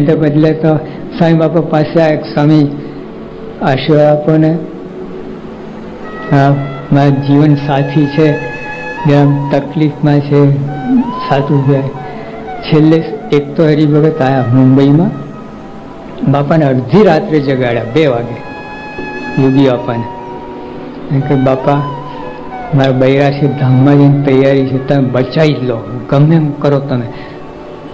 તો બદલે તો સ્વામી બાપા પાસે આ એક સ્વામી આશીર્વાદ આપો ને. મારા જીવન સાથી છે, જેમ તકલીફમાં છે, સાચું જાય છેલ્લે એક તો હરિભગત આવ્યા મુંબઈમાં. બાપાને અડધી રાત્રે જગાડ્યા, બે વાગે. યોગી બાપાને. કે બાપા, મારા બૈરા છે ધામમાં જઈને તૈયારી છે, તમે બચાવી જ લો. ગમે એમ કરો તમે.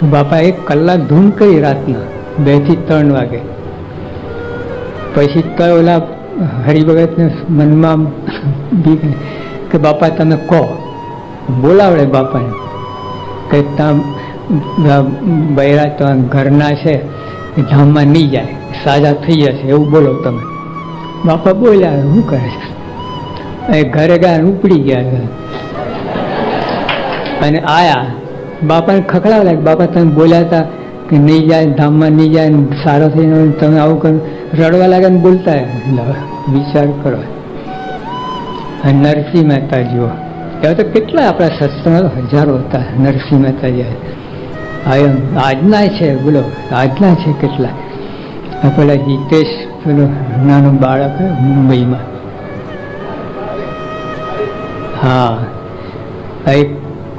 તો બાપા એક કલાક ધૂમ કરી રાતના બેથી ત્રણ વાગે. પછી તો ઓલા હરિભગતને મનમાં કે બાપા તમે કહો. બોલાવડે બાપાને. કે ત્યાં બૈરા તો ઘરના છે ધામમાં નહીં જાય, સાજા થઈ જશે, એવું બોલો તમે. બાપા બોલ્યા, શું કરે છે? એ ઘરે ગયા ઉપડી ગયા અને આયા. બાપાને ખખડાવ લાગે બાપા તમે બોલ્યા હતા કે નહીં જાય, ધામમાં નહીં જાય સારો થઈને તમે આવું કરો. રડવા લાગે ને બોલતા વિચાર કરો. નરસિંહ મહેતા જુઓ એવા તો કેટલા આપણા સત્સંગમાં હજારો હતા, નરસિંહ મહેતા જે આયમ, આજના છે, બોલો, આજના છે કેટલા? પેલા હિતેશ, પેલો નાનું બાળક મુંબઈમાં. હા એક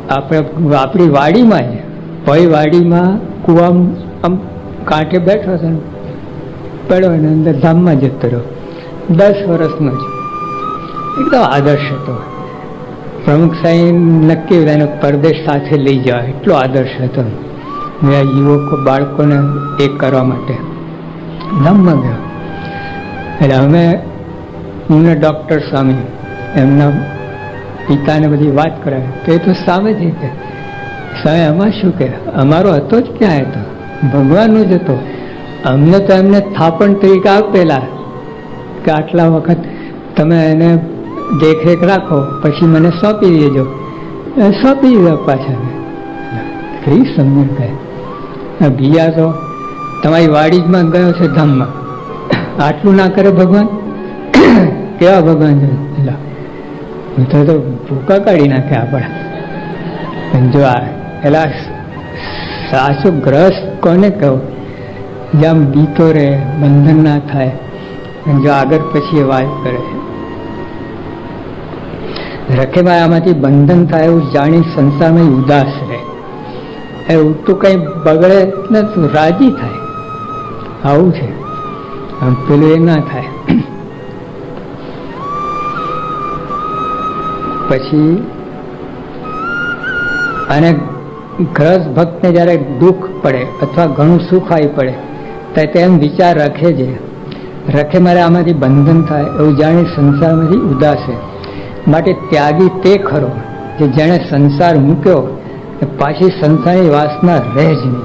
આપણે આપણી વાડીમાં જ ભાઈ વાડીમાં કુવા આમ કાંઠે બેઠો હતો પડ્યો અને અંદર ધામમાં જતો રહ્યો. દસ વર્ષનો જ. એકદમ આદર્શ હતો. પ્રમુખ સાહેબ નક્કી એને પરદેશ સાથે લઈ જવા એટલો આદર્શ હતો. મેં આ યુવકો, બાળકોને એ કરવા માટે ધામમાં ગયો. એટલે અમે હું ડૉક્ટર સ્વામી, એમના પિતાને બધી વાત કરે તો એ તો સામે જ કે સાહેબ આમાં શું કે? અમારો હતો જ ક્યાં હતો ભગવાનનો જ હતો. અમને તો એમને થાપણ તરીકે આપેલા. કે આટલા વખત તમે એને દેખરેખ રાખો, પછી મને સોંપી દેજો. સોંપી દીધા પાછા. કઈ સમજણ કહે બીજા તો તમારી વાડીમાં ગયો છે ધામમાં. આટલું ના કરે ભગવાન? કેવા ભગવાન છે? તો તો ભૂકા કાઢી નાખે આપણા જો આ પેલા સાસુ ગ્રસ્ત કોને કહો? જેમ બીતો રહે, બંધન ના થાય જો આગળ પછી એ વાત કરે. રખેભાઈ આમાંથી બંધન થાય એવું જાણી સંસારમાં ઉદાસ રહે. એવું તો કંઈ બગડે નથી, રાજી થાય. આવું છે. પેલું એ ના થાય. પછી અને ગ્રસ ભક્તને જ્યારે દુઃખ પડે અથવા ઘણું સુખ આવી પડે, તો તેમ વિચાર રાખે છે, રખે મારે આમાંથી બંધન થાય, એવું જાણી સંસારમાંથી ઉદાસે. માટે ત્યાગી તે ખરો, કે જેણે સંસાર મૂક્યો પાછી સંસારની વાસના રહે જ નહીં.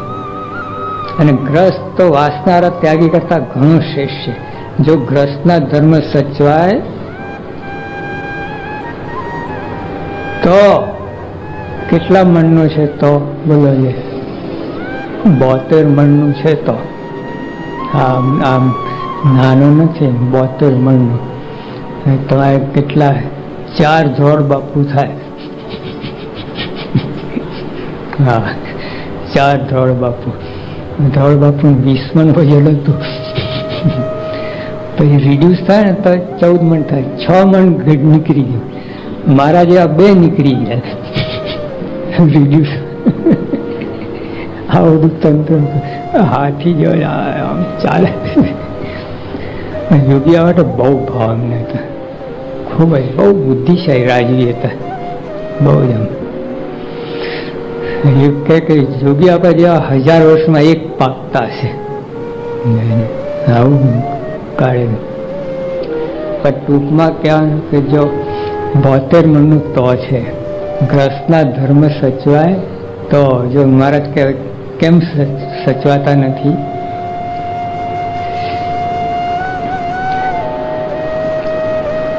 અને ગ્રસ્ત તો વાસનારા ત્યાગી કરતા ઘણો શ્રેષ્ઠ છે. જો ગ્રસ્તના ધર્મ સચવાય તો કેટલા મણનું છે તો? બોલો છે બોતેર મણનું છે તો. આમ આમ નાનું નથી, બોતેર મણનું તમારે કેટલા ચાર ધોળ બાપુ થાય. હા, ચાર ધોળ બાપુ. ધોળ બાપુ વીસ મણ વજન હતું પછી રિડ્યુસ થાય ને તો ચૌદ મણ થાય. છ મણ નીકળી ગયું. મારા જેવા બે નીકળી ગયા. રિડ્યુસ બધું તંત્ર હાથી જો આમ ચાલે. યોગી આવે તો બહુ ભાવ હતા. ખૂબ જ, બહુ બુદ્ધિશાળી રાજવી હતા. બહુ જ આમ. કે કે જોગી આપણા જેવા હજાર વર્ષમાં એક પાકતા છે આવું કાઢે. પણ ટૂંકમાં ક્યાં કે જો બોતેર મણનું તો છે. ગ્રસ્તના ધર્મ સચવાય તો જો મહારાજ કે, કેમ સચવાતા નથી?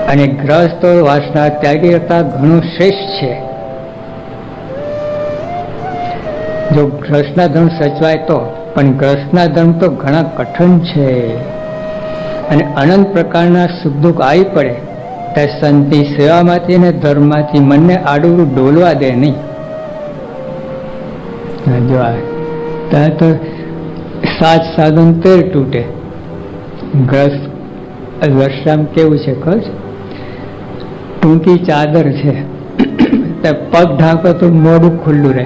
અને ગ્રસ્ત વાસના ત્યાગી કરતા ઘણું શ્રેષ્ઠ છે. જો ગ્રસના ધર્મ સચવાય તો, પણ ગ્રસના ધર્મ તો ઘણા કઠણ છે. અને અનંત પ્રકારના સુખ દુઃખ આવી પડે ત્યારે સંતિ સેવામાંથી અને ધર્મમાંથી મનને આડું ડોલવા દે નહીં. જો ત્યાં તો સાત સાધન તેર તૂટે. ગ્રસ્ત વર્ષામ કેવું છે ખબર ટૂંકી ચાદર છે. પગ ઢાંકો તો મોડું ખુલ્લું રહે.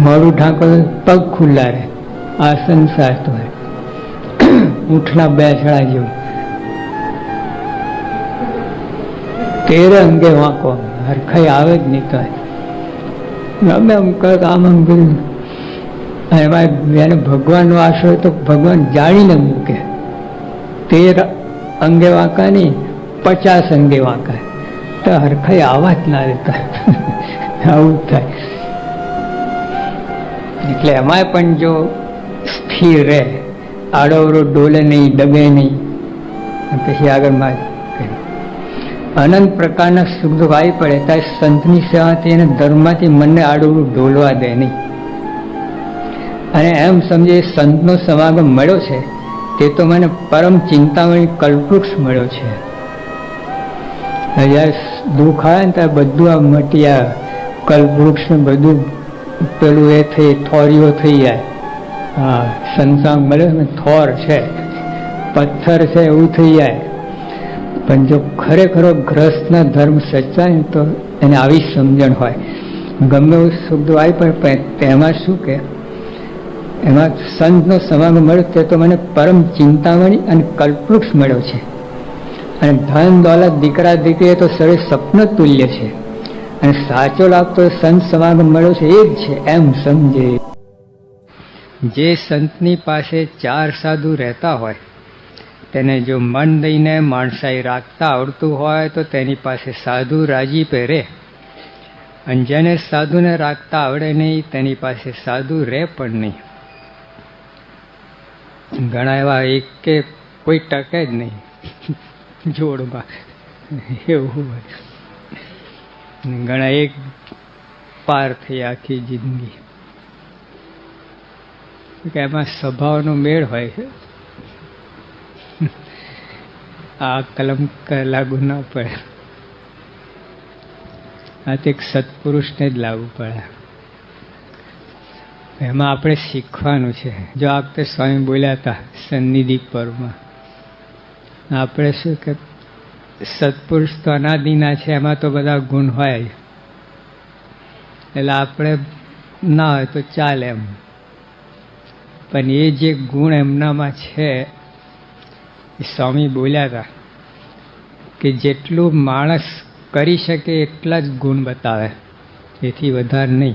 મોડું ઢાંકો તો પગ ખુલ્લા રહે. આ સંસાર તો હે. બેસડા જેવું. તેરે અંગે વાંકો. હરખાઈ આવે જ નહીં તો અમે આમ કંઈક આમ આમ કર્યું. અને એમાં એને ભગવાનનો આશરો તો ભગવાન જાણીને મૂકે. તેર અંગે વાંકા નહીં, પચાસ અંગે વાંકા. તો હરખાઈ આવા જ ના રહેતા. આવું થાય. એટલે એમાંય પણ જો સ્થિર રહે, આડોવરો ડોલે નહીં ડગે નહીં. પછી આગળમાં અનંત પ્રકારના સુખ વાય પડે ત્યારે સંતની સેવાથી એને ધર્મમાંથી મનને આડું ડોલવા દે નહીં. અને એમ સમજે સંતનો સમાગમ મળ્યો છે, તે તો મને પરમ ચિંતામણી કલ્પવૃક્ષ મળ્યો છે. જ્યારે દુઃખ આવે ને ત્યારે બધું આ મટી આવે કલ્પવૃક્ષ ને બધું પેલું એ થઈ, થોરીઓ થઈ જાય. હા, સંસાંગ મળ્યો ને થોર છે, પથ્થર છે, એવું થઈ જાય. પણ જો ખરેખરો ગ્રસ્તના ધર્મ સચ્ચા ને તો એને આવી સમજણ હોય. ગમે એવું શબ્દ આવી પણ તેમાં શું કે? એમાં સંતનો સમાગમ મળ્યો તે તો મને પરમ ચિંતામણી અને કલ્પવૃક્ષ મળ્યો છે. અને ધન દોલત દીકરા દીકરી તો સરે સ્વપ્ન તુલ્ય છે. અને સાચો લાભ તો સંત સમાગમ મળ્યો છે, એ જ છે, એમ સમજે. જે સંતની પાસે ચાર સાધુ રહેતા હોય તેને જો મન દઈને માણસાઈ રાખતા આવડતું હોય તો તેની પાસે સાધુ રાજી પહેરે. અને જેને સાધુને રાખતા આવડે નહીં, તેની પાસે સાધુ રહે પણ નહીં. ઘણા એવા એક કે કોઈ ટકે જ નહીં. જોડમાં. એવું હોય. ઘણા એક પાર થઈ આખી જિંદગી. એમાં સ્વભાવનો મેળ હોય છે. આ કલમ લાગુ ના પડે. આ તો એક સત્પુરુષને જ લાગુ પડે. એમાં આપણે શીખવાનું છે. જો આ વખતે સ્વામી બોલ્યા હતા, સન્નિધિ પર્વમાં. આપણે શું કે, સત્પુરુષ તો અનાદિના છે, એમાં તો બધા ગુણ હોય. એટલે આપણે ના હોય તો ચાલે એમ. પણ એ જે ગુણ એમનામાં છે સ્વામી બોલ્યા હતા કે જેટલું માણસ કરી શકે એટલા જ ગુણ બતાવે. એથી વધારે નહીં.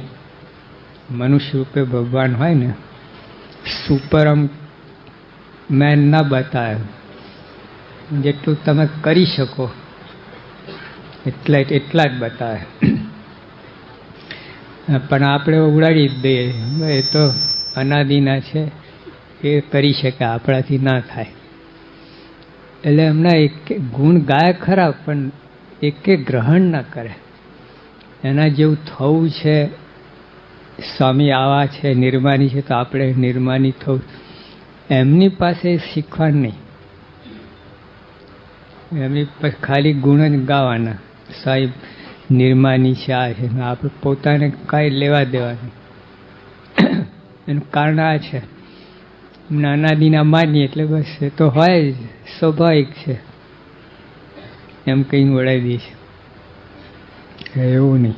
મનુષ્ય રૂપે ભગવાન હોય ને, સુપરમ મેન ના બતાવે. જેટલું તમે કરી શકો, એટલા એટલા જ બતાવે. પણ આપણે ઉડાડી જ દઈએ. એ તો અનાદિના છે. એ કરી શકે, આપણાથી ના થાય. એટલે એમના એક ગુણ ગાય ખરા, પણ એકે ગ્રહણ ના કરે. એના જેવું થવું છે, સ્વામી આવા છે, નિર્માની છે, તો આપણે નિર્માની થવું. એમની પાસે શીખવાનું નહીં. એમની ખાલી ગુણ જ ગાવાના. સાહેબ, નિર્માની છે, આ છે આપણે પોતાને કાંઈ લેવા દેવાની એનું કારણ આ છે નાનાદીના માનીએ એટલે બસ એ તો હોય જ, સ્વાભાવિક છે. એમ કહીને વળાવી દે છે. એવું નહીં.